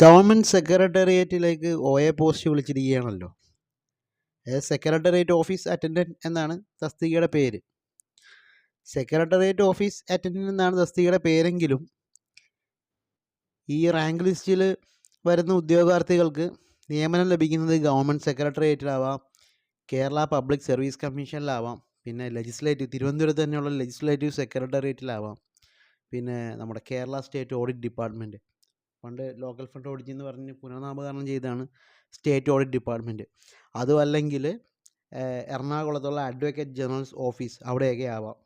Government സെക്രട്ടേറിയറ്റിലേക്ക് O A post വിളിച്ചിരിക്കുകയാണല്ലോ. Secretariat office attendant എന്നാണ് തസ്തികയുടെ പേര്. സെക്രട്ടേറിയറ്റ് ഓഫീസ് അറ്റൻഡന്റ് എന്നാണ് തസ്തികയുടെ പേരെങ്കിലും ഈ റാങ്ക് ലിസ്റ്റിൽ വരുന്ന ഉദ്യോഗാർത്ഥികൾക്ക് നിയമനം ലഭിക്കുന്നത് ഗവൺമെന്റ് സെക്രട്ടേറിയറ്റിലാവാം കേരള പബ്ലിക് സർവീസ് കമ്മീഷനിലാവാം പിന്നെ ലെജിസ്ലേറ്റീവ് തിരുവനന്തപുരത്ത് തന്നെയുള്ള ലെജിസ്ലേറ്റീവ് സെക്രട്ടേറിയറ്റിലാവാം പിന്നെ നമ്മുടെ കേരള സ്റ്റേറ്റ് ഓഡിറ്റ് ഡിപ്പാർട്ട്മെന്റ് പണ്ട് ലോക്കൽ ഫണ്ട് ഓഡിറ്റ് എന്ന് പറഞ്ഞ് പുനർനാമകരണം ചെയ്തതാണ് സ്റ്റേറ്റ് ഓഡിറ്റ് ഡിപ്പാർട്ട്മെന്റ് അതും അല്ലെങ്കിൽ എറണാകുളത്തുള്ള അഡ്വക്കേറ്റ് ജനറൽസ് ഓഫീസ് അവിടെയൊക്കെ ആവാം.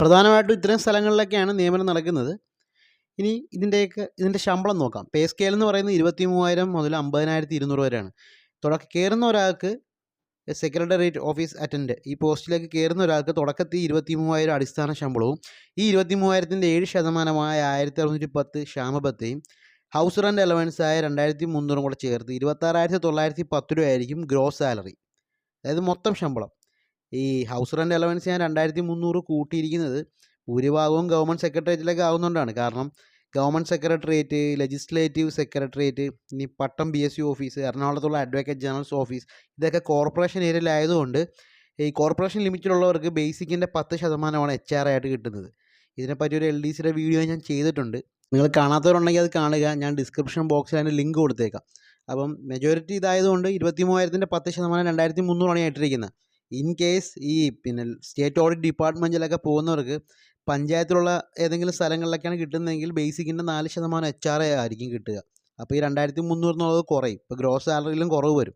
പ്രധാനമായിട്ടും ഇത്തരം സ്ഥലങ്ങളിലൊക്കെയാണ് നിയമനം നടക്കുന്നത്. ഇനി ഇതിന്റെയൊക്കെ ഇതിന്റെ ശമ്പളം നോക്കാം. പേ സ്കെയിൽ എന്ന് പറയുന്നത് ഇരുപത്തി മൂവായിരം മുതൽ അമ്പതിനായിരത്തി ഇരുന്നൂറ് വരെയാണ്. തുടക്കം കയറുന്ന ഒരാൾക്ക് സെക്രട്ടേറിയറ്റ് ഓഫീസ് അറ്റൻഡ്. ഈ പോസ്റ്റിലേക്ക് കയറുന്ന ഒരാൾക്ക് തുടക്കത്തിൽ ഇരുപത്തി മൂവായിരം അടിസ്ഥാന ശമ്പളവും ഈ ഇരുപത്തി മൂവായിരത്തിന്റെ ഏഴ് ശതമാനമായ ആയിരത്തി അറുന്നൂറ്റി പത്ത് ക്ഷാമബത്തെയും ഹൗസ് റെന്റ് ആയ രണ്ടായിരത്തി മുന്നൂറും കൂടെ ചേർത്ത് ഇരുപത്താറായിരത്തി തൊള്ളായിരത്തി പത്ത് രൂപയായിരിക്കും ഗ്രോസ് സാലറി. അതായത് മൊത്തം ശമ്പളം. ഈ ഹൗസ് റെന്റ് അലവൻസ് ഞാൻ രണ്ടായിരത്തി മുന്നൂറ് കൂട്ടിയിരിക്കുന്നത് ഭൂരിഭാഗവും ഗവൺമെന്റ് സെക്രട്ടേറിയറ്റിലേക്ക് ആവുന്നതുകൊണ്ടാണ് കാരണം ഗവൺമെന്റ് സെക്രട്ടേറിയറ്റ് ലെജിസ്ലേറ്റീവ് സെക്രട്ടേറിയറ്റ് ഇനി Pattom P S C office എറണാകുളത്തുള്ള advocate generals office ഇതൊക്കെ കോർപ്പറേഷൻ ഏരിയയിലായതുകൊണ്ട് ഈ കോർപ്പറേഷൻ ലിമിറ്റിലുള്ളവർക്ക് ബേസിക്കിന്റെ പത്ത് ശതമാനമാണ് എച്ച് ആർ ആയിട്ട് കിട്ടുന്നത്. ഇതിനെപ്പറ്റി ഒരു എൽ ഡി സിയുടെ വീഡിയോ ഞാൻ ചെയ്തിട്ടുണ്ട്. നിങ്ങൾ കാണാത്തവരുണ്ടെങ്കിൽ അത് കാണുക. ഞാൻ ഡിസ്ക്രിപ്ഷൻ ബോക്സിൽ അതിന്റെ ലിങ്ക് കൊടുത്തേക്കാം. അപ്പം മെജോറിറ്റി ഇതായതുകൊണ്ട് ഇരുപത്തി മൂവായിരത്തിന്റെ പത്ത് ശതമാനം രണ്ടായിരത്തി മുന്നൂറാണ് ഇട്ടിരിക്കുന്നത്. ഇൻ കേസ് ഈ പിന്നെ സ്റ്റേറ്റ് ഓഡിറ്റ് ഡിപ്പാർട്ട്മെന്റിലൊക്കെ പോകുന്നവർക്ക് പഞ്ചായത്തിലുള്ള ഏതെങ്കിലും സ്ഥലങ്ങളിലൊക്കെയാണ് കിട്ടുന്നതെങ്കിൽ ബേസിക്കിന്റെ നാല് ശതമാനം എച്ച് ആർ ആയിരിക്കും കിട്ടുക. അപ്പോൾ ഈ രണ്ടായിരത്തി മുന്നൂറ് എന്നുള്ളത് കുറയും. ഇപ്പോൾ ഗ്രോസ് സാലറിയിലും കുറവ് വരും.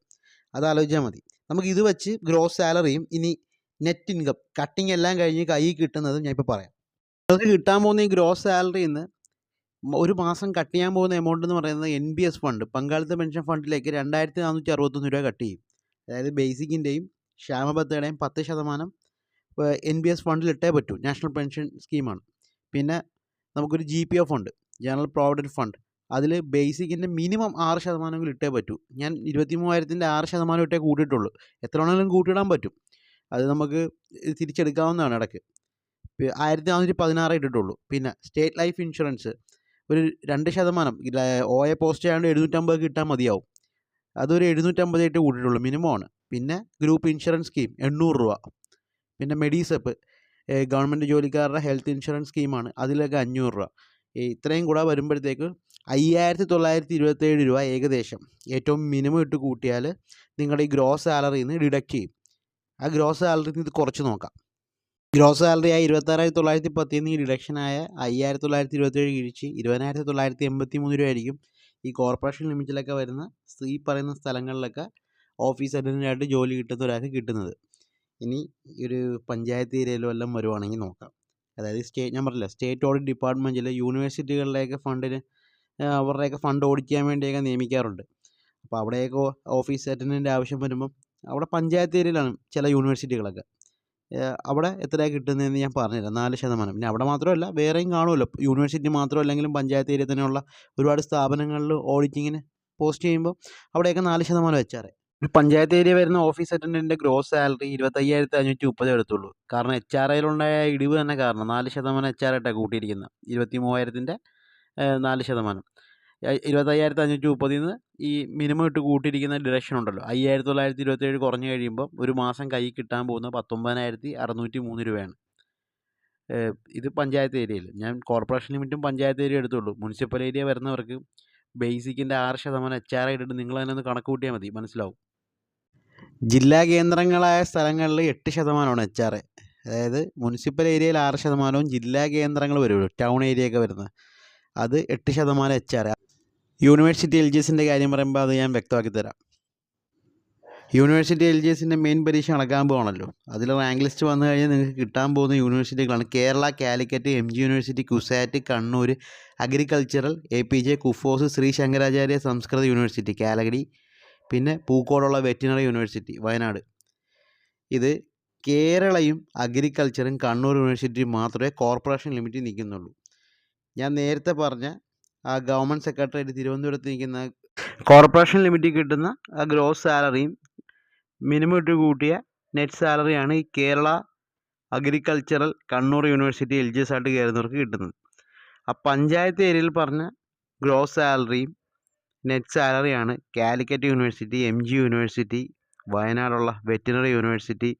അത് ആലോചിച്ചാൽ മതി. നമുക്ക് ഇത് വെച്ച് ഗ്രോസ് സാലറിയും ഇനി നെറ്റ് ഇൻകം കട്ടിങ് എല്ലാം കഴിഞ്ഞ് കൈ കിട്ടുന്നത് ഞാൻ ഇപ്പോൾ പറയാം. നിങ്ങൾക്ക് കിട്ടാൻ പോകുന്ന ഈ ഗ്രോസ് സാലറിയിൽ നിന്ന് ഒരു മാസം കട്ട് ചെയ്യാൻ പോകുന്ന എമൗണ്ട് എന്ന് പറയുന്നത് എൻ ബി എസ് ഫണ്ട് പങ്കാളിത്ത പെൻഷൻ ഫണ്ടിലേക്ക് രണ്ടായിരത്തി നാനൂറ്റി അറുപത്തൊന്ന് രൂപ കട്ട് ചെയ്യും. അതായത് ബേസിക്കിന്റെയും ക്ഷാമബത്തയുടെയും പത്ത് ശതമാനം എൻ ബി എസ് ഫണ്ടിൽ ഇട്ടേ പറ്റൂ. നാഷണൽ പെൻഷൻ സ്കീമാണ് പിന്നെ നമുക്കൊരു ജി പി എഫ് ഉണ്ട് ജനറൽ പ്രോവിഡന്റ് ഫണ്ട് അതിൽ ബേസിക്കിന്റെ മിനിമം ആറ് ശതമാനമെങ്കിലും ഇട്ടേ പറ്റൂ. ഞാൻ ഇരുപത്തി മൂവായിരത്തിന്റെ ആറ് ശതമാനം ഇട്ടേ കൂട്ടിയിട്ടുള്ളൂ. എത്ര വേണമെങ്കിലും കൂട്ടിയിടാൻ പറ്റും. അത് നമുക്ക് തിരിച്ചെടുക്കാവുന്നതാണ് ഇടയ്ക്ക്. ആയിരത്തി നാനൂറ്റി പതിനാറ് ഇട്ടിട്ടുള്ളൂ. പിന്നെ സ്റ്റേറ്റ് ലൈഫ് ഇൻഷുറൻസ് ഒരു രണ്ട് ശതമാനം. ഒ എ പോസ്റ്റ് ആയതുകൊണ്ട് എഴുന്നൂറ്റമ്പത് കിട്ടാൻ മതിയാവും. അതൊരു എഴുന്നൂറ്റമ്പതായിട്ട് കൂട്ടിയിട്ടുള്ളൂ. മിനിമമാണ് പിന്നെ ഗ്രൂപ്പ് ഇൻഷുറൻസ് സ്കീം എണ്ണൂറ് രൂപ. പിന്നെ മെഡിസെപ്പ് ഗവൺമെന്റ് ജോലിക്കാരുടെ ഹെൽത്ത് ഇൻഷുറൻസ് സ്കീമാണ്. അതിലൊക്കെ അഞ്ഞൂറ് രൂപ. ഇത്രയും കൂടെ വരുമ്പോഴത്തേക്ക് അയ്യായിരത്തി തൊള്ളായിരത്തി ഇരുപത്തേഴ് രൂപ ഏകദേശം. ഏറ്റവും മിനിമം ഇട്ട് കൂട്ടിയാൽ നിങ്ങളുടെ ഈ ഗ്രോസ് സാലറിയിൽ നിന്ന് ഡിഡക്റ്റ് ചെയ്യും. ആ ഗ്രോസ് സാലറിയിൽ നിന്ന് ഇത് കുറച്ച് നോക്കാം. ഗ്രോസ് സാലറി ആയ ഇരുപത്താറായിരത്തി തൊള്ളായിരത്തി പത്തിൽ നിന്ന് ഈ ഡിഡക്ഷനായ അയ്യായിരത്തി തൊള്ളായിരത്തി ഇരുപത്തേഴ് കിഴിച്ച് ഇരുപതിനായിരത്തി തൊള്ളായിരത്തി എൺപത്തി മൂന്ന് രൂപയായിരിക്കും ഈ കോർപ്പറേഷൻ ലിമിറ്റിലൊക്കെ വരുന്ന ഈ പറയുന്ന സ്ഥലങ്ങളിലൊക്കെ ഓഫീസ് അറ്റൻഡന്റായിട്ട് ജോലി കിട്ടുന്ന ഒരാൾക്ക് കിട്ടുന്നത്. ഇനി ഒരു പഞ്ചായത്ത് ഏരിയയിലും എല്ലാം വരുവാണെങ്കിൽ നോക്കാം. അതായത് സ്റ്റേറ്റ് ഞാൻ പറഞ്ഞില്ല സ്റ്റേറ്റ് ഓഡിറ്റ് ഡിപ്പാർട്ട്മെന്റിൽ യൂണിവേഴ്സിറ്റികളിലേക്ക് ഫണ്ടിന് അവരുടെയൊക്കെ ഫണ്ട് ഓഡിറ്റ് ചെയ്യാൻ വേണ്ടിയൊക്കെ നിയമിക്കാറുണ്ട്. അപ്പോൾ അവിടെയൊക്കെ ഓഫീസ് അറ്റൻഡന്റ് ആവശ്യം വരുമ്പം അവിടെ പഞ്ചായത്ത് ഏരിയയിലാണ് ചില യൂണിവേഴ്സിറ്റികളൊക്കെ. അവിടെ എത്രയാണ് കിട്ടുന്നതെന്ന് ഞാൻ പറഞ്ഞുതരാം. നാല് ശതമാനം. പിന്നെ അവിടെ മാത്രമല്ല വേറെയും കാണുമല്ലോ. യൂണിവേഴ്സിറ്റി മാത്രമല്ല മാത്രമല്ലെങ്കിലും പഞ്ചായത്ത് ഏരിയ തന്നെയുള്ള ഒരുപാട് സ്ഥാപനങ്ങളിൽ ഓഡിറ്റിങ്ങിന് പോസ്റ്റ് ചെയ്യുമ്പോൾ അവിടെയൊക്കെ നാല് ശതമാനം വെച്ചാറേ. പഞ്ചായത്ത് ഏരിയ വരുന്ന ഓഫീസ് അറ്റൻഡന്റിന്റെ ഗ്രോസ് സാലറി ഇരുപത്തയ്യായിരത്തി അഞ്ഞൂറ്റി മുപ്പത് എടുത്തുള്ളൂ. കാരണം എച്ച് ആർ ഐയിലുണ്ടായ ഇടിവ് തന്നെ കാരണം നാല് ശതമാനം എച്ച് ആർ ആയിട്ടാണ് കൂട്ടിയിരിക്കുന്നത് ഇരുപത്തി മൂവായിരത്തിന്റെ നാല് ശതമാനം. ഇരുപത്തയ്യായിരത്തി അഞ്ഞൂറ്റി മുപ്പതിൽ നിന്ന് ഈ മിനിമം ഇട്ട് കൂട്ടിയിരിക്കുന്ന ഡിഡക്ഷൻ ഉണ്ടല്ലോ. അയ്യായിരത്തി തൊള്ളായിരത്തി ഇരുപത്തേഴ് കുറഞ്ഞു കഴിയുമ്പോൾ ഒരു മാസം കൈ കിട്ടാൻ പോകുന്ന പത്തൊമ്പതിനായിരത്തി അറുന്നൂറ്റി മൂന്ന് രൂപയാണ് ഇത് പഞ്ചായത്ത് ഏരിയയിൽ. ഞാൻ കോർപ്പറേഷൻ ലിമിറ്റും പഞ്ചായത്ത് ഏരിയ എടുത്തുള്ളൂ. മുനിസിപ്പൽ ഏരിയ വരുന്നവർക്ക് ബേസിക്കിന്റെ ആറ് ശതമാനം എച്ച് ആർ ഇട്ടിട്ട് നിങ്ങൾ തന്നെ ഒന്ന് കണക്ക് കൂട്ടിയാൽ മതി. മനസ്സിലാവും? ജില്ലാ കേന്ദ്രങ്ങളായ സ്ഥലങ്ങളിൽ എട്ട് ശതമാനമാണ് എച്ച് ആർ എ. അതായത് മുനിസിപ്പൽ ഏരിയയിൽ ആറ് ശതമാനവും ജില്ലാ കേന്ദ്രങ്ങൾ വരുള്ളൂ. ടൗൺ ഏരിയ ഒക്കെ വരുന്നത്. അത് എട്ട് ശതമാനം H R university L G എസിന്റെ കാര്യം പറയുമ്പോൾ അത് ഞാൻ വ്യക്തമാക്കി തരാം. യൂണിവേഴ്സിറ്റി എൽ ജി എസിന്റെ മെയിൻ പരീക്ഷ നടക്കാൻ പോകണമല്ലോ അതിൽ റാങ്ക് ലിസ്റ്റ് വന്നു കഴിഞ്ഞാൽ നിങ്ങൾക്ക് കിട്ടാൻ പോകുന്ന യൂണിവേഴ്സിറ്റികളാണ് Kerala Calicut M G university CUSAT Kannur agricultural A P J KUFOS Shri Shankaracharya Sanskrit university കാലഗടി പിന്നെ പൂക്കോടുള്ള വെറ്റിനറി യൂണിവേഴ്സിറ്റി വയനാട്. ഇത് കേരളയും അഗ്രികൾച്ചറും കണ്ണൂർ യൂണിവേഴ്സിറ്റിയും മാത്രമേ കോർപ്പറേഷൻ ലിമിറ്റിൽ നിൽക്കുന്നുള്ളൂ. ഞാൻ നേരത്തെ പറഞ്ഞ ആ ഗവൺമെന്റ് സെക്രട്ടറി തിരുവനന്തപുരത്ത് നിൽക്കുന്ന കോർപ്പറേഷൻ ലിമിറ്റിൽ കിട്ടുന്ന ആ ഗ്രോസ് സാലറിയും മിനിമം ഇട്ട് കൂട്ടിയ നെറ്റ് സാലറിയാണ് ഈ Kerala agricultural Kannur university L G S ആയിട്ട് കയറുന്നവർക്ക് കിട്ടുന്നത്. ആ പഞ്ചായത്ത് ഏരിയയിൽ പറഞ്ഞ ഗ്രോസ് സാലറിയും net സാലറിയാണ് Calicut university M G university വയനാടുള്ള veterinary university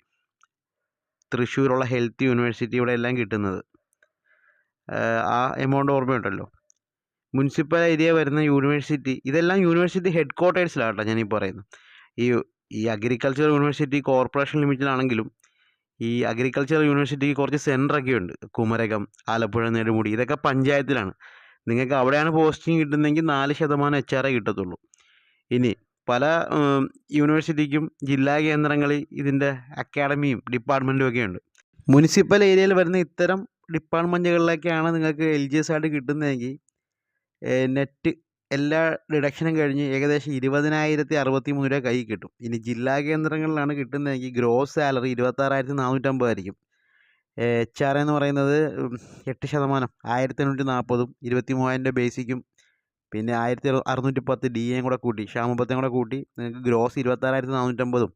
തൃശ്ശൂരുള്ള ഹെൽത്ത് യൂണിവേഴ്സിറ്റി ഇവിടെ എല്ലാം കിട്ടുന്നത്. ആ എമൗണ്ട് ഓർമ്മയുണ്ടല്ലോ. മുനിസിപ്പൽ ഏരിയ വരുന്ന യൂണിവേഴ്സിറ്റി ഇതെല്ലാം യൂണിവേഴ്സിറ്റി ഹെഡ് ക്വാർട്ടേഴ്സിലാണ് കേട്ടോ ഞാനീ പറയുന്നത്. ഈ ഈ അഗ്രികൾച്ചർ യൂണിവേഴ്സിറ്റി കോർപ്പറേഷൻ ലിമിറ്റിലാണെങ്കിലും ഈ അഗ്രികൾച്ചർ യൂണിവേഴ്സിറ്റിക്ക് കുറച്ച് സെന്ററൊക്കെ ഉണ്ട് കുമരകം ആലപ്പുഴ നെടുമുടി ഇതൊക്കെ പഞ്ചായത്തിലാണ്. നിങ്ങൾക്ക് അവിടെയാണ് പോസ്റ്റിംഗ് കിട്ടുന്നതെങ്കിൽ നാല് ശതമാനം എച്ച് ആർ കിട്ടത്തുള്ളൂ. ഇനി പല യൂണിവേഴ്സിറ്റിക്കും ജില്ലാ കേന്ദ്രങ്ങളിൽ ഇതിന്റെ അക്കാഡമിയും ഡിപ്പാർട്ട്മെന്റും ഒക്കെ ഉണ്ട്. മുനിസിപ്പൽ ഏരിയയിൽ വരുന്ന ഇത്തരം ഡിപ്പാർട്ട്മെന്റുകളിലൊക്കെയാണ് നിങ്ങൾക്ക് എൽ ജി എസ് ആയിട്ട് കിട്ടുന്നതെങ്കിൽ നെറ്റ് എല്ലാ ഡിഡക്ഷനും കഴിഞ്ഞ് ഏകദേശം ഇരുപതിനായിരത്തി അറുപത്തി മൂന്ന് രൂപ കയ്യിൽ കിട്ടും. ഇനി ജില്ലാ കേന്ദ്രങ്ങളിലാണ് കിട്ടുന്നതെങ്കിൽ ഗ്രോസ് സാലറി ഇരുപത്താറായിരത്തി നാനൂറ്റമ്പതായിരിക്കും എച്ച് ആർ എന്ന് പറയുന്നത് എട്ട് ശതമാനം. ആയിരത്തി എണ്ണൂറ്റി നാൽപ്പതും ഇരുപത്തി മൂവായിരം ബേസിക്കും. പിന്നെ ആയിരത്തി അറുന്നൂറ്റി പത്ത് ഡി എയും കൂടെ കൂട്ടി ക്ഷാമപത്തേയും കൂടെ കൂട്ടി നിങ്ങൾക്ക് ഗ്രോസ് ഇരുപത്താറായിരത്തി നാനൂറ്റമ്പതും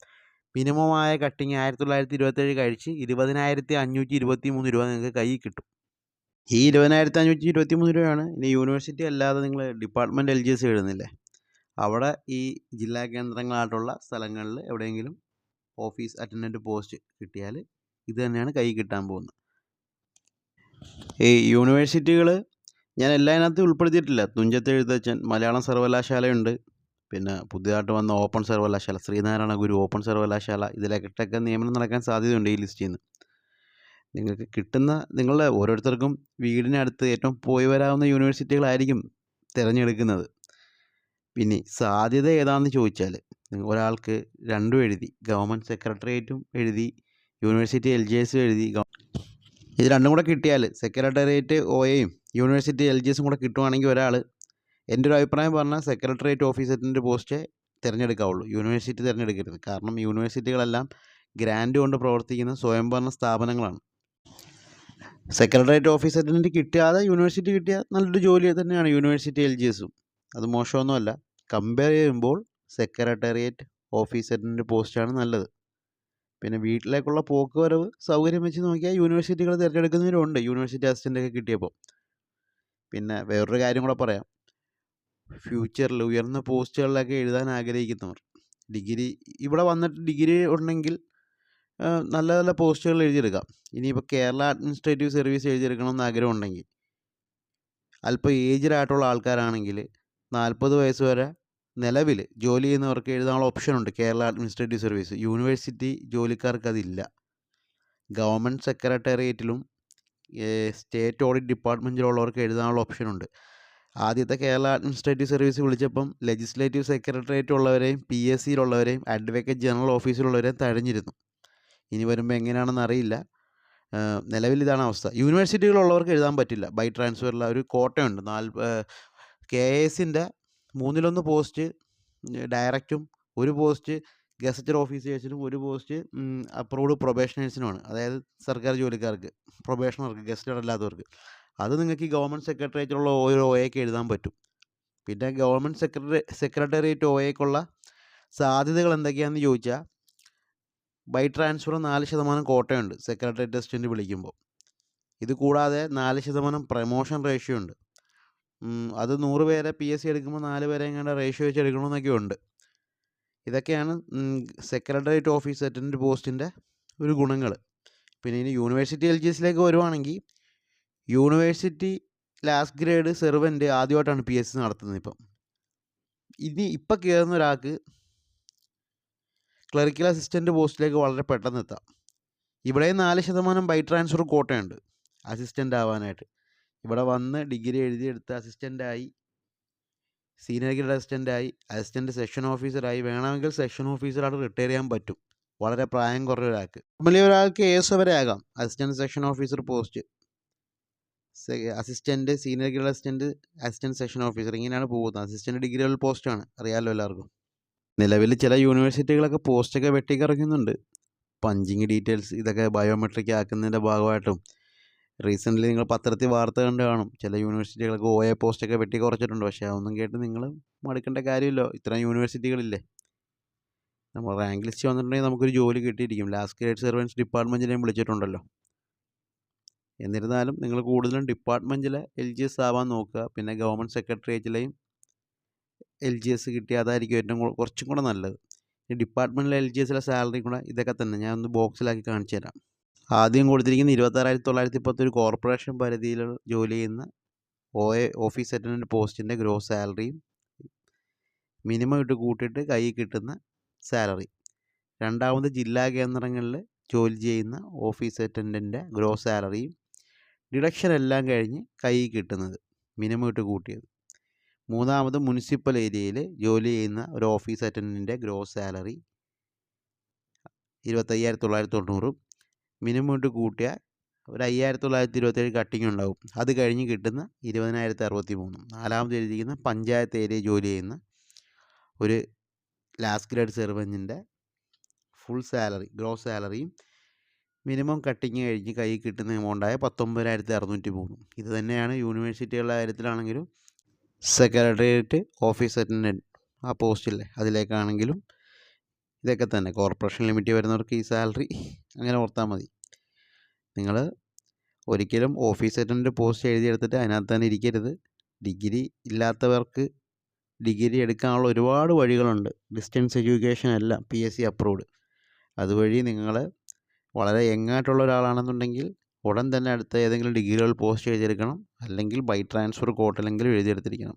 മിനിമമായ കട്ടിങ് ആയിരത്തി തൊള്ളായിരത്തി ഇരുപത്തേഴ് കഴിച്ച് ഇരുപതിനായിരത്തി അഞ്ഞൂറ്റി ഇരുപത്തി മൂന്ന് രൂപ നിങ്ങൾക്ക് കയ്യിൽ കിട്ടും. ഈ ഇരുപതിനായിരത്തി അഞ്ഞൂറ്റി ഇരുപത്തി മൂന്ന് രൂപയാണ് ഇനി യൂണിവേഴ്സിറ്റി അല്ലാതെ നിങ്ങൾ ഡിപ്പാർട്ട്മെന്റ് എൽ ജി എസ് എഴുതുന്നില്ലേ? അവിടെ ഈ ജില്ലാ കേന്ദ്രങ്ങളായിട്ടുള്ള സ്ഥലങ്ങളിൽ എവിടെയെങ്കിലും ഓഫീസ് അറ്റൻഡന്റ് പോസ്റ്റ് കിട്ടിയാൽ ഇത് തന്നെയാണ് കൈ കിട്ടാൻ പോകുന്നത്. ഈ യൂണിവേഴ്സിറ്റികൾ ഞാൻ എല്ലാതിനകത്തും ഉൾപ്പെടുത്തിയിട്ടില്ല. തുഞ്ചത്ത് എഴുത്തച്ഛൻ മലയാളം സർവകലാശാലയുണ്ട്. പിന്നെ പുതിയതായിട്ട് വന്ന ഓപ്പൺ സർവകലാശാല ശ്രീനാരായണ ഗുരു ഓപ്പൺ സർവകലാശാല ഇതിലേക്കിട്ടൊക്കെ നിയമനം നടക്കാൻ സാധ്യതയുണ്ട് ഈ ലിസ്റ്റിൽ നിന്ന്. നിങ്ങൾക്ക് കിട്ടുന്ന നിങ്ങളുടെ ഓരോരുത്തർക്കും വീടിനടുത്ത് ഏറ്റവും പോയി വരാവുന്ന യൂണിവേഴ്സിറ്റികളായിരിക്കും തിരഞ്ഞെടുക്കുന്നത്. പിന്നെ സാധ്യത ഏതാണെന്ന് ചോദിച്ചാൽ ഒരാൾക്ക് രണ്ടും എഴുതി ഗവൺമെന്റ് സെക്രട്ടേറിയറ്റും എഴുതി യൂണിവേഴ്സിറ്റി എൽ ജി എസ് എഴുതി ഇത് രണ്ടും കൂടെ കിട്ടിയാൽ സെക്രട്ടേറിയറ്റ് ഒ എയും യൂണിവേഴ്സിറ്റി എൽ ജി എസും കൂടെ കിട്ടുവാണെങ്കിൽ ഒരാൾ എന്റെ ഒരു അഭിപ്രായം പറഞ്ഞാൽ സെക്രട്ടേറിയറ്റ് ഓഫീസറിന്റെ പോസ്റ്റ് തിരഞ്ഞെടുക്കാവുള്ളൂ. യൂണിവേഴ്സിറ്റി തിരഞ്ഞെടുക്കരുത്. കാരണം യൂണിവേഴ്സിറ്റികളെല്ലാം ഗ്രാൻഡ് കൊണ്ട് പ്രവർത്തിക്കുന്ന സ്വയംഭരണ സ്ഥാപനങ്ങളാണ്. സെക്രട്ടേറിയറ്റ് ഓഫീസ് അറ്റൻഡന്റ് കിട്ടിയാതെ യൂണിവേഴ്സിറ്റി കിട്ടിയാൽ നല്ലൊരു ജോലി തന്നെയാണ് യൂണിവേഴ്സിറ്റി എൽ ജി എസും അത് മോശമൊന്നുമല്ല. കമ്പയർ ചെയ്യുമ്പോൾ സെക്രട്ടേറിയറ്റ് ഓഫീസ് അറ്റൻഡന്റ് പോസ്റ്റാണ് നല്ലത്. പിന്നെ വീട്ടിലേക്കുള്ള പോക്ക് വരവ് സൗകര്യം വെച്ച് നോക്കിയാൽ യൂണിവേഴ്സിറ്റികൾ തിരഞ്ഞെടുക്കുന്നവരുണ്ട്. യൂണിവേഴ്സിറ്റി അസിസ്റ്റന്റ് ഒക്കെ കിട്ടിയപ്പോൾ. പിന്നെ വേറൊരു കാര്യം കൂടെ പറയാം. ഫ്യൂച്ചറിൽ ഉയർന്ന പോസ്റ്റുകളിലൊക്കെ എഴുതാൻ ആഗ്രഹിക്കുന്നവർ. ഡിഗ്രി ഇവിടെ വന്നിട്ട് ഡിഗ്രി ഉണ്ടെങ്കിൽ നല്ല നല്ല പോസ്റ്റുകൾ എഴുതിയെടുക്കാം. ഇനിയിപ്പോൾ കേരള അഡ്മിനിസ്ട്രേറ്റീവ് സർവീസ് എഴുതിയെടുക്കണമെന്ന് ആഗ്രഹം ഉണ്ടെങ്കിൽ അല്പം ഏജ്ഡ് ആയിട്ടുള്ള ആൾക്കാരാണെങ്കിൽ നാൽപ്പത് വയസ്സ് വരെ നിലവിൽ ജോലി ചെയ്യുന്നവർക്ക് എഴുതാനുള്ള ഓപ്ഷൻ ഉണ്ട്. കേരള അഡ്മിനിസ്ട്രേറ്റീവ് സർവീസ് യൂണിവേഴ്സിറ്റി ജോലിക്കാർക്ക് അതില്ല. ഗവൺമെന്റ് സെക്രട്ടേറിയറ്റിലും സ്റ്റേറ്റ് ഓഡിറ്റ് ഡിപ്പാർട്ട്മെന്റിലുള്ളവർക്ക് എഴുതാനുള്ള ഓപ്ഷൻ ഉണ്ട്. ആദ്യത്തെ കേരള അഡ്മിനിസ്ട്രേറ്റീവ് സർവീസ് വിളിച്ചപ്പം ലെജിസ്ലേറ്റീവ് സെക്രട്ടേറിയറ്റ് ഉള്ളവരെയും പി എസ് സിയിലുള്ളവരെയും അഡ്വക്കേറ്റ് ജനറൽ ഓഫീസിലുള്ളവരെയും തഴഞ്ഞിരുന്നു. ഇനി വരുമ്പോൾ എങ്ങനെയാണെന്ന് അറിയില്ല. നിലവിൽ ഇതാണ് അവസ്ഥ. യൂണിവേഴ്സിറ്റികളുള്ളവർക്ക് എഴുതാൻ പറ്റില്ല. ബൈ ട്രാൻസ്ഫറിൽ ഒരു കോട്ടയുണ്ട്. നാല് കെ എസിന്റെ മൂന്നിലൊന്ന് പോസ്റ്റ് ഡയറക്റ്റും ഒരു പോസ്റ്റ് ഗസറ്റഡ് ഓഫീസേഴ്സിനും ഒരു പോസ്റ്റ് അപ്രൂവ്ഡ് പ്രൊബേഷനേഴ്സിനുമാണ്. അതായത് സർക്കാർ ജോലിക്കാർക്ക് പ്രൊബേഷണർക്ക് ഗസറ്റഡ് അല്ലാത്തവർക്ക്. അത് നിങ്ങൾക്ക് ഈ ഗവൺമെന്റ് സെക്രട്ടേറിയറ്റിലുള്ള ഓരോ ഒ എഴുതാൻ പറ്റും. പിന്നെ ഗവൺമെന്റ് സെക്രട്ടറി സെക്രട്ടേറിയറ്റ് ഒ എക്കുള്ള സാധ്യതകൾ എന്തൊക്കെയാണെന്ന് ചോദിച്ചാൽ ബൈ ട്രാൻസ്ഫർ നാല് ശതമാനം കോട്ടയുണ്ട് സെക്രട്ടേറിയറ്റ് അസിസ്റ്റന്റ് വിളിക്കുമ്പോൾ ഇത് കൂടാതെ നാല് ശതമാനം പ്രമോഷൻ റേഷ്യോ ഉണ്ട്. അത് നൂറ് പേരെ പി എസ് സി എടുക്കുമ്പോൾ നാല് പേരെ എങ്ങാണ്ട് റേഷ്യോ വെച്ച് എടുക്കണമെന്നൊക്കെ ഉണ്ട്. ഇതൊക്കെയാണ് സെക്രട്ടേറിയറ്റ് ഓഫീസ് അറ്റൻഡന്റ് പോസ്റ്റിന്റെ ഒരു ഗുണങ്ങൾ പിന്നെ ഇനി യൂണിവേഴ്സിറ്റി എൽ ജി എസിലേക്ക് വരുവാണെങ്കിൽ യൂണിവേഴ്സിറ്റി ലാസ്റ്റ് ഗ്രേഡ് സെർവന്റ് ആദ്യമായിട്ടാണ് പി എസ് സി നടത്തുന്നത് ഇപ്പം. ഇനി ഇപ്പം കയറുന്ന ഒരാൾക്ക് ക്ലറിക്കൽ അസിസ്റ്റന്റ് പോസ്റ്റിലേക്ക് വളരെ പെട്ടെന്ന് എത്താം ഇവിടെ നാല് ശതമാനം ബൈ ട്രാൻസ്ഫർ കോട്ടയുണ്ട്. അസിസ്റ്റന്റ് ആവാനായിട്ട്. ഇവിടെ വന്ന് ഡിഗ്രി എഴുതിയെടുത്ത് അസിസ്റ്റന്റായി സീനിയർ ഗ്രേഡ് അസിസ്റ്റന്റായി അസിസ്റ്റന്റ് സെക്ഷൻ ഓഫീസറായി വേണമെങ്കിൽ സെക്ഷൻ ഓഫീസറായിട്ട് റിട്ടയർ ചെയ്യാൻ പറ്റും. വളരെ പ്രായം കുറഞ്ഞ ഒരാൾക്ക്. നോർമലി ഒരാൾക്ക് എസ് വരെ ആകാം. Assistant section officer post assistant senior grade assistant assistant section officer ഇങ്ങനെയാണ് പോകുന്നത്. അസിസ്റ്റന്റ് ഡിഗ്രി ലെവൽ പോസ്റ്റാണ് അറിയാമല്ലോ എല്ലാവർക്കും. നിലവിൽ ചില യൂണിവേഴ്സിറ്റികളൊക്കെ പോസ്റ്റൊക്കെ വെട്ടിക്കിറങ്ങുന്നുണ്ട് പഞ്ചിങ് ഡീറ്റെയിൽസ് ഇതൊക്കെ ബയോമെട്രിക് ആക്കുന്നതിന്റെ ഭാഗമായിട്ടും റീസെന്റ്ലി നിങ്ങൾ പത്രത്തിൽ വാർത്ത കണ്ട് കാണും. ചില യൂണിവേഴ്സിറ്റികളൊക്കെ ഒ എ പോസ്റ്റൊക്കെ വെട്ടി കുറച്ചിട്ടുണ്ട്. പക്ഷേ അതൊന്നും കേട്ട് നിങ്ങൾ മടുക്കേണ്ട കാര്യമില്ല. ഇത്രയും യൂണിവേഴ്സിറ്റികളില്ലേ നമ്മൾ റാങ്ക് ലിസ്റ്റ് വന്നിട്ടുണ്ടെങ്കിൽ നമുക്കൊരു ജോലി കിട്ടിയിരിക്കും. ലാസ്റ്റ് ഗ്രേഡ് സെർവൻസ് ഡിപ്പാർട്ട്മെന്റിനെയും വിളിച്ചിട്ടുണ്ടല്ലോ. എന്നിരുന്നാലും നിങ്ങൾ കൂടുതലും ഡിപ്പാർട്ട്മെന്റിലെ എൽ ജി എസ് ആവാൻ നോക്കുക. പിന്നെ ഗവൺമെന്റ് സെക്രട്ടേറിയറ്റിലെയും എൽ ജി എസ് കിട്ടിയാൽ അതായിരിക്കും ഏറ്റവും കുറച്ചും കൂടെ നല്ലത്. ഡിപ്പാർട്ട്മെന്റിലെ എൽ ജി എസിലെ സാലറി കൂടെ ഇതൊക്കെ തന്നെ ഞാൻ ഒന്ന് ബോക്സിലാക്കി കാണിച്ചു തരാം ആദ്യം കൊടുത്തിരിക്കുന്ന ഇരുപത്താറായിരത്തി തൊള്ളായിരത്തി പത്ത് ഒരു കോർപ്പറേഷൻ പരിധിയിൽ ജോലി ചെയ്യുന്ന ഒ എ ഓഫീസ് അറ്റൻഡന്റ് പോസ്റ്റിന്റെ ഗ്രോസ് സാലറിയും മിനിമം ഇട്ട് കൂട്ടിയിട്ട് കയ്യിൽ കിട്ടുന്ന സാലറി രണ്ടാമത് ജില്ലാ കേന്ദ്രങ്ങളിൽ ജോലി ചെയ്യുന്ന ഓഫീസ് അറ്റൻഡന്റിന്റെ ഗ്രോസ് സാലറിയും ഡിഡക്ഷൻ എല്ലാം കഴിഞ്ഞ് കയ്യിൽ കിട്ടുന്നത് മിനിമം ഇട്ട് കൂട്ടിയത്. മൂന്നാമത് മുനിസിപ്പൽ ഏരിയയിൽ ജോലി ചെയ്യുന്ന ഒരു ഓഫീസ് അറ്റൻഡന്റിന്റെ ഗ്രോസ് സാലറി ഇരുപത്തയ്യായിരത്തി തൊള്ളായിരത്തി തൊണ്ണൂറും മിനിമം ഇട്ട് കൂട്ടിയാൽ ഒരു അയ്യായിരത്തി തൊള്ളായിരത്തി ഇരുപത്തേഴ് കട്ടിങ് ഉണ്ടാവും. അത് കഴിഞ്ഞ് കിട്ടുന്ന ഇരുപതിനായിരത്തി അറുപത്തി മൂന്നും നാലാമത് എഴുതിയിരിക്കുന്ന പഞ്ചായത്ത് ഏരിയ ജോലി ചെയ്യുന്ന ഒരു ലാസ്റ്റ് ഗ്രേഡ് സെർവന്റിന്റെ ഫുൾ സാലറി ഗ്രോസ് സാലറിയും മിനിമം കട്ടിങ് കഴിഞ്ഞ് കൈ കിട്ടുന്ന എമൗണ്ടായ പത്തൊമ്പതിനായിരത്തി അറുന്നൂറ്റി മൂന്നും ഇത് തന്നെയാണ് യൂണിവേഴ്സിറ്റികളുടെ കാര്യത്തിലാണെങ്കിലും സെക്രട്ടേറിയറ്റ് ഓഫീസ് അറ്റൻഡന്റ് ആ പോസ്റ്റില്ലേ അതിലേക്കാണെങ്കിലും ഇതൊക്കെ തന്നെ. കോർപ്പറേഷൻ ലിമിറ്റ് വരുന്നവർക്ക് ഈ സാലറി അങ്ങനെ ഓർത്താൽ മതി. നിങ്ങൾ ഒരിക്കലും ഓഫീസ് അറ്റൻഡന്റ് പോസ്റ്റ് എഴുതിയെടുത്തിട്ട് അതിനകത്ത് തന്നെ ഇരിക്കരുത്. ഡിഗ്രി ഇല്ലാത്തവർക്ക് ഡിഗ്രി എടുക്കാനുള്ള ഒരുപാട് വഴികളുണ്ട്. ഡിസ്റ്റൻസ് എഡ്യൂക്കേഷൻ അല്ല പി എസ് സി അപ്രൂവ്ഡ് അതുവഴി നിങ്ങൾ വളരെ യങ്ങായിട്ടുള്ള ഒരാളാണെന്നുണ്ടെങ്കിൽ ഉടൻ തന്നെ അടുത്ത ഏതെങ്കിലും ഡിഗ്രികൾ പോസ്റ്റ് എഴുതിയെടുക്കണം. അല്ലെങ്കിൽ ബൈ ട്രാൻസ്ഫർ കോട്ടിലെങ്കിലും എഴുതിയെടുത്തിരിക്കണം.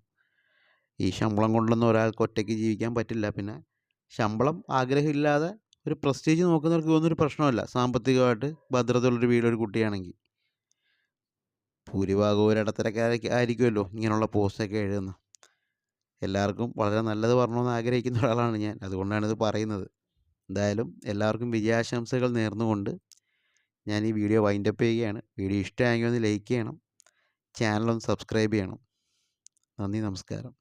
ഈ ശമ്പളം കൊണ്ടൊന്നും ഒരാൾക്ക് ഒറ്റയ്ക്ക് ജീവിക്കാൻ പറ്റില്ല. പിന്നെ ശമ്പളം ആഗ്രഹമില്ലാതെ ഒരു പ്രസ്റ്റീജ് നോക്കുന്നവർക്ക് ഒന്നൊരു പ്രശ്നമല്ല. സാമ്പത്തികമായിട്ട് ഭദ്രതയുള്ളൊരു വീടൊരു കുട്ടിയാണെങ്കിൽ ഭൂരിഭാഗവും ഒരു ഇടത്തരക്കാരൊക്കെ ആയിരിക്കുമല്ലോ ഇങ്ങനെയുള്ള പോസ്റ്റൊക്കെ എഴുതുന്നത് എല്ലാവർക്കും വളരെ നല്ലത് പറഞ്ഞണമെന്ന് ആഗ്രഹിക്കുന്ന ഒരാളാണ് ഞാൻ. അതുകൊണ്ടാണ് ഇത് പറയുന്നത്. എന്തായാലും എല്ലാവർക്കും വിജയാശംസകൾ നേർന്നുകൊണ്ട് ഞാൻ ഈ വീഡിയോ വൈൻഡപ്പ് ചെയ്യുകയാണ്. വീഡിയോ ഇഷ്ടമായെങ്കിൽ ഒന്ന് ലൈക്ക് ചെയ്യണം. ചാനലൊന്ന് സബ്സ്ക്രൈബ് ചെയ്യണം. നന്ദി നമസ്കാരം.